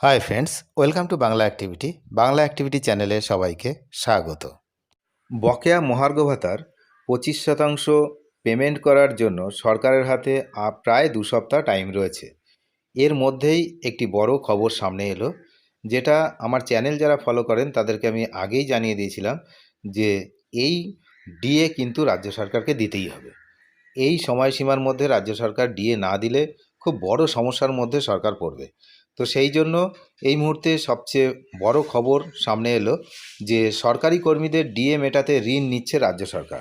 Hi friends welcome to Bangla activity Bangla activity চ্যানেলে সবাইকে স্বাগত। বকেয়া মহার্ঘ ভাতার পঁচিশ শতাংশ পেমেন্ট করার জন্য সরকারের হাতে প্রায় দু সপ্তাহ টাইম রয়েছে। এর মধ্যেই একটি বড় খবর সামনে এলো, যেটা আমার চ্যানেল যারা ফলো করেন তাদেরকে আমি আগেই জানিয়ে দিয়েছিলাম যে এই ডিএ কিন্তু রাজ্য সরকারকে দিতেই হবে। এই সময়সীমার মধ্যে রাজ্য সরকার ডিএ না দিলে খুব বড় সমস্যার মধ্যে সরকার পড়বে। তো সেই জন্য এই মুহূর্তে সবচেয়ে বড় খবর সামনে এলো যে সরকারি কর্মীদের ডিএ মেটাতে ঋণ নিচ্ছে রাজ্য সরকার।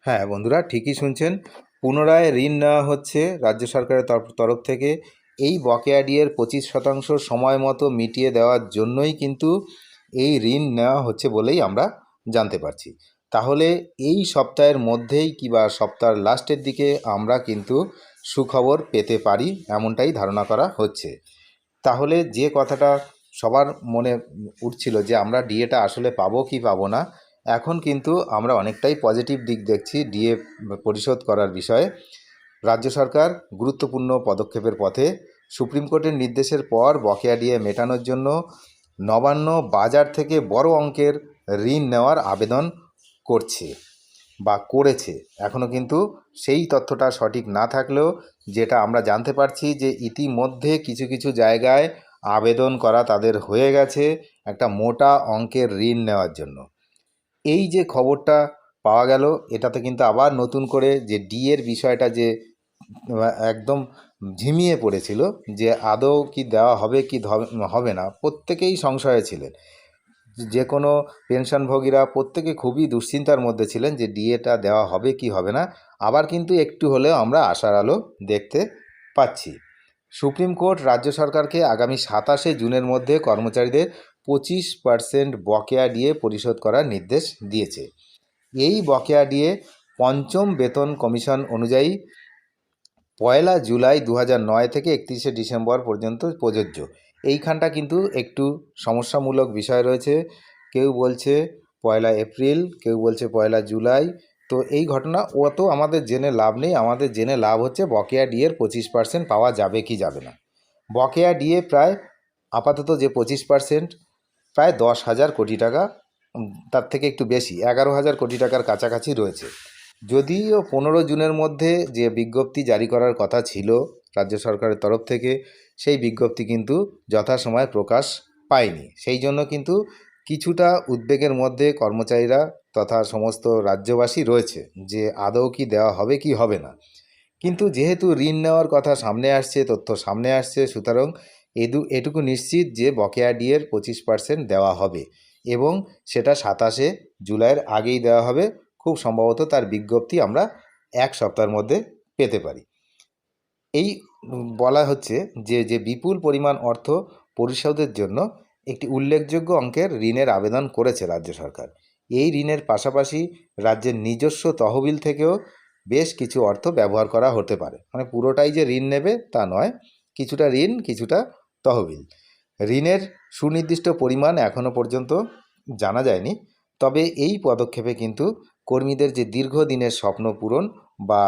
হ্যাঁ বন্ধুরা, ঠিকই শুনছেন। পুনরায় ঋণ নেওয়া হচ্ছে রাজ্য সরকারের তরফ- থেকে। এই বকেয়া ডিএর পঁচিশ শতাংশ সময় মতো মিটিয়ে দেওয়ার জন্যই কিন্তু এই ঋণ নেওয়া হচ্ছে বলেই আমরা জানতে পারছি। তাহলে এই সপ্তাহের মধ্যেই কিংবা সপ্তাহের লাস্টের দিকে আমরা কিন্তু সুখবর পেতে পারি, এমনটাই ধারণা করা হচ্ছে। তাহলে যে কথাটা সবার মনে উঠছিল যে আমরা ডিএটা আসলে পাবো কি পাবো না, এখন কিন্তু আমরা অনেকটাই পজিটিভ দিক দেখছি ডিএ পরিশোধ করার বিষয়ে। রাজ্য সরকার গুরুত্বপূর্ণ পদক্ষেপের পথে সুপ্রিম কোর্টের নির্দেশের পর বকেয়া ডিএ মেটানোর জন্য নবান্ন বাজার থেকে বড় অঙ্কের ঋণ নেওয়ার আবেদন করছে। বা করেছে। এখনও কিন্তু সেই তথ্যটা সঠিক না থাকলেও যেটা আমরা জানতে পারছি যে ইতিমধ্যে কিছু কিছু জায়গায় আবেদন করা তাদের হয়ে গেছে একটা মোটা অঙ্কের ঋণ নেওয়ার জন্য। এই যে খবরটা পাওয়া গেল, এটাতে কিন্তু আবার নতুন করে যে ডিএর বিষয়টা যে একদম ঝিমিয়ে পড়েছিল যে আদৌ কি দেওয়া হবে কি হবে না, প্রত্যেকেই সংশয়ে ছিলেন। যে কোনো পেনশনভোগীরা প্রত্যেকে খুবই দুশ্চিন্তার মধ্যে ছিলেন যে ডিএটা দেওয়া হবে কি হবে না। আবার কিন্তু একটু হলেও আমরা আশার আলো দেখতে পাচ্ছি। সুপ্রিম কোর্ট রাজ্য সরকারকে আগামী সাতাশে জুনের মধ্যে কর্মচারীদের পঁচিশ পার্সেন্ট বকেয়া ডিএ পরিশোধ করার নির্দেশ দিয়েছে। এই বকেয়া ডিএ পঞ্চম বেতন কমিশন অনুযায়ী পয়লা জুলাই দু থেকে একত্রিশে ডিসেম্বর পর্যন্ত প্রযোজ্য। এইখানটা কিন্তু একটু সমস্যামূলক বিষয় রয়েছে। কেউ বলছে পয়লা এপ্রিল, কেউ বলছে পয়লা জুলাই। তো এই ঘটনা অত আমাদের জেনে লাভ নেই। আমাদের জেনে লাভ হচ্ছে বকেয়া ডিএর পঁচিশ পার্সেন্ট পাওয়া যাবে কি যাবে না। বকেয়া ডিএ প্রায় আপাতত যে পঁচিশ পার্সেন্ট প্রায় দশ হাজার কোটি টাকা তার থেকে একটু বেশি, এগারো হাজার কোটি টাকার কাছাকাছি রয়েছে। যদিও পনেরো জুনের মধ্যে যে বিজ্ঞপ্তি জারি করার কথা ছিল রাজ্য সরকারের তরফ থেকে সেই বিজ্ঞপ্তি কিন্তু যথাসময়ে প্রকাশ পায়নি। সেই জন্য কিন্তু কিছুটা উদ্বেগের মধ্যে কর্মচারীরা তথা সমস্ত রাজ্যবাসী রয়েছে যে আদৌ কি দেওয়া হবে কি হবে না। কিন্তু যেহেতু ঋণ নেওয়ার কথা সামনে আসছে, তথ্য সামনে আসছে, সুতরাং এদু, এটুকু নিশ্চিত যে বকেয়া ডিয়ের পঁচিশ পার্সেন্ট দেওয়া হবে এবং সেটা সাতাশে জুলাইয়ের আগেই দেওয়া হবে। খুব সম্ভবত তার বিজ্ঞপ্তি আমরা এক সপ্তাহের মধ্যে পেতে পারি। এই বলা হচ্ছে যে যে বিপুল পরিমাণ অর্থ পরিশোধের জন্য একটি উল্লেখযোগ্য অঙ্কের ঋণের আবেদন করেছে রাজ্য সরকার। এই ঋণের পাশাপাশি রাজ্যের নিজস্ব তহবিল থেকেও বেশ কিছু অর্থ ব্যবহার করা হতে পারে। মানে পুরোটাই যে ঋণ নেবে তা নয়, কিছুটা ঋণ, কিছুটা তহবিল। ঋণের সুনির্দিষ্ট পরিমাণ এখনও পর্যন্ত জানা যায়নি, তবে এই পদক্ষেপে কিন্তু কর্মীদের যে দীর্ঘদিনের স্বপ্ন পূরণ বা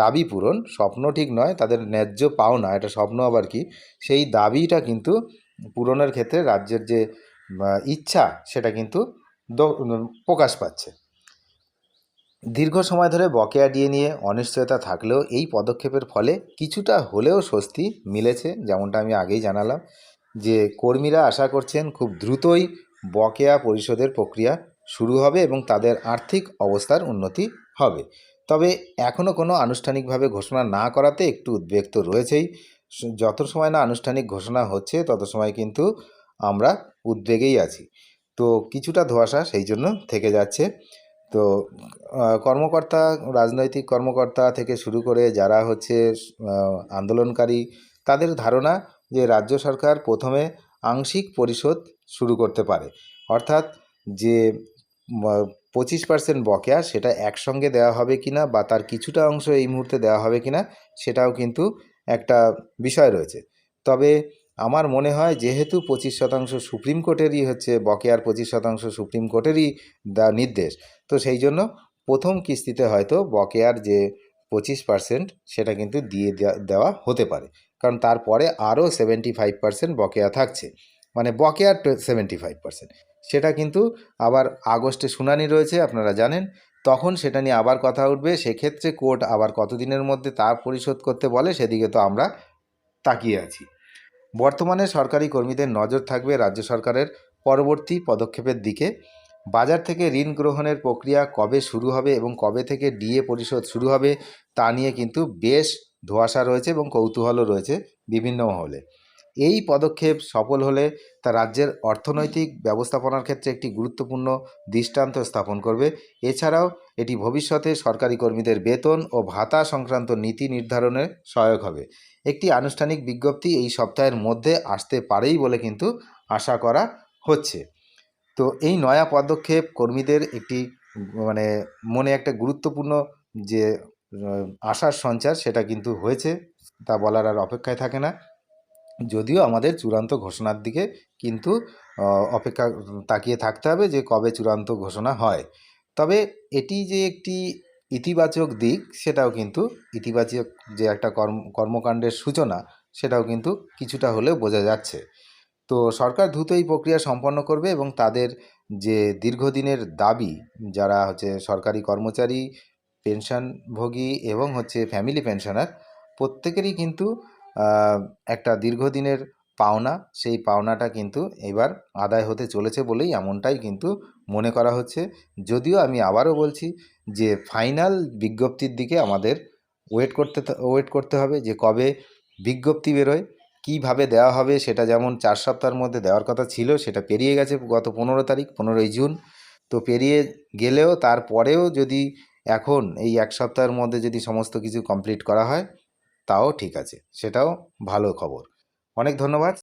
দাবি পূরণ, স্বপ্ন ঠিক নয়, তাদের ন্যায্য পাওনা, এটা স্বপ্ন আবার কি, সেই দাবিটা কিন্তু পূরণের ক্ষেত্রে রাজ্যের যে ইচ্ছা, সেটা কিন্তু প্রকাশ পাচ্ছে। দীর্ঘ সময় ধরে বকেয়া ডিএ নিয়ে অনিশ্চয়তা থাকলেও এই পদক্ষেপের ফলে কিছুটা হলেও স্বস্তি মিলেছে, যেমনটা আমি আগেই জানালাম, যে কর্মীরা আশা করছেন খুব দ্রুতই বকেয়া পরিশোধের প্রক্রিয়া শুরু হবে এবং তাদের আর্থিক অবস্থার উন্নতি হবে। তবে এখনও কোনো আনুষ্ঠানিকভাবে ঘোষণা না করাতে একটু উদ্বেগ তো রয়েছেই। যত সময় না আনুষ্ঠানিক ঘোষণা হচ্ছে, তত সময় কিন্তু আমরা উদ্বেগেই আছি। তো কিছুটা ধোঁয়াশা সেই জন্য থেকে যাচ্ছে। তো কর্মকর্তা, রাজনৈতিক কর্মকর্তা থেকে শুরু করে যারা হচ্ছে আন্দোলনকারী, তাদের ধারণা যে রাজ্য সরকার প্রথমে আংশিক পরিশোধ শুরু করতে পারে। অর্থাৎ যে পঁচিশ পার্সেন্ট বকেয়া সেটা একসঙ্গে দেওয়া হবে কি না বা তার কিছুটা অংশ এই মুহূর্তে দেওয়া হবে কি না সেটাও কিন্তু একটা বিষয় রয়েছে। তবে আমার মনে হয় যেহেতু পঁচিশ শতাংশ সুপ্রিম কোর্টেরই হচ্ছে বকেয়ার পঁচিশ শতাংশ সুপ্রিম কোর্টেরই নির্দেশ, তো সেই জন্য প্রথম কিস্তিতে হয়তো বকেয়ার যে পঁচিশ পার্সেন্ট সেটা কিন্তু দিয়ে দেওয়া হতে পারে। কারণ তারপরে আরও সেভেন্টি ফাইভ পার্সেন্ট বকেয়া থাকছে। মানে বকেয়া সেভেন্টি ফাইভ পার্সেন্ট সেটা কিন্তু আবার আগস্টে শুনানি রয়েছে, আপনারা জানেন। তখন সেটা নিয়ে আবার কথা উঠবে। সেক্ষেত্রে কোর্ট আবার কতদিনের মধ্যে তা পরিশোধ করতে বলে সেদিকে তো আমরা তাকিয়ে আছি। বর্তমানে সরকারি কর্মীদের নজর থাকবে রাজ্য সরকারের পরবর্তী পদক্ষেপের দিকে। বাজার থেকে ঋণ গ্রহণের প্রক্রিয়া কবে শুরু হবে এবং কবে থেকে ডিএ পরিশোধ শুরু হবে তা নিয়ে কিন্তু বেশ ধোঁয়াশা রয়েছে এবং কৌতূহলও রয়েছে বিভিন্ন মহলে। এই পদক্ষেপ সফল হলে তা রাজ্যের অর্থনৈতিক ব্যবস্থাপনার ক্ষেত্রে একটি গুরুত্বপূর্ণ দৃষ্টান্ত স্থাপন করবে। এছাড়াও এটি ভবিষ্যতে সরকারি কর্মীদের বেতন ও ভাতা সংক্রান্ত নীতি নির্ধারণে সহায়ক হবে। একটি আনুষ্ঠানিক বিজ্ঞপ্তি এই সপ্তাহের মধ্যে আসতে পারেই বলে কিন্তু আশা করা হচ্ছে। তো এই নয়া পদক্ষেপ কর্মীদের একটি মানে মনে একটা গুরুত্বপূর্ণ যে আশার সঞ্চার সেটা কিন্তু হয়েছে, তা বলার আর অপেক্ষায় থাকে না। যদিও আমাদের চূড়ান্ত ঘোষণার দিকে কিন্তু অপেক্ষা তাকিয়ে থাকতে হবে যে কবে চূড়ান্ত ঘোষণা হয়। তবে এটি যে একটি ইতিবাচক দিক, সেটাও কিন্তু ইতিবাচক যে একটা কর্ম, কর্মকাণ্ডের সূচনা, সেটাও কিন্তু কিছুটা হলেও বোঝা যাচ্ছে। তো সরকার দ্রুত এই প্রক্রিয়া সম্পন্ন করবে এবং তাদের যে দীর্ঘদিনের দাবি, যারা হচ্ছে সরকারি কর্মচারী, পেনশনভোগী এবং হচ্ছে ফ্যামিলি পেনশনার, প্রত্যেকেরই কিন্তু একটা দীর্ঘদিনের পাওনা, সেই পাওনাটা কিন্তু এবার আদায় হতে চলেছে বলেই এমনটাই কিন্তু মনে করা হচ্ছে। যদিও আমি আবারও বলছি যে ফাইনাল বিজ্ঞপ্তির দিকে আমাদের ওয়েট করতে ওয়েট করতে হবে যে কবে বিজ্ঞপ্তি বেরোয়, কীভাবে দেওয়া হবে সেটা যেমন চার সপ্তাহের মধ্যে দেওয়ার কথা ছিল, সেটা পেরিয়ে গেছে গত পনেরো তারিখ, পনেরোই জুন। তো পেরিয়ে গেলেও তারপরেও যদি এখন এই এক সপ্তাহের মধ্যে যদি সমস্ত কিছু কমপ্লিট করা হয় তাও ঠিক আছে। সেটাও ভালো খবর। অনেক ধন্যবাদ।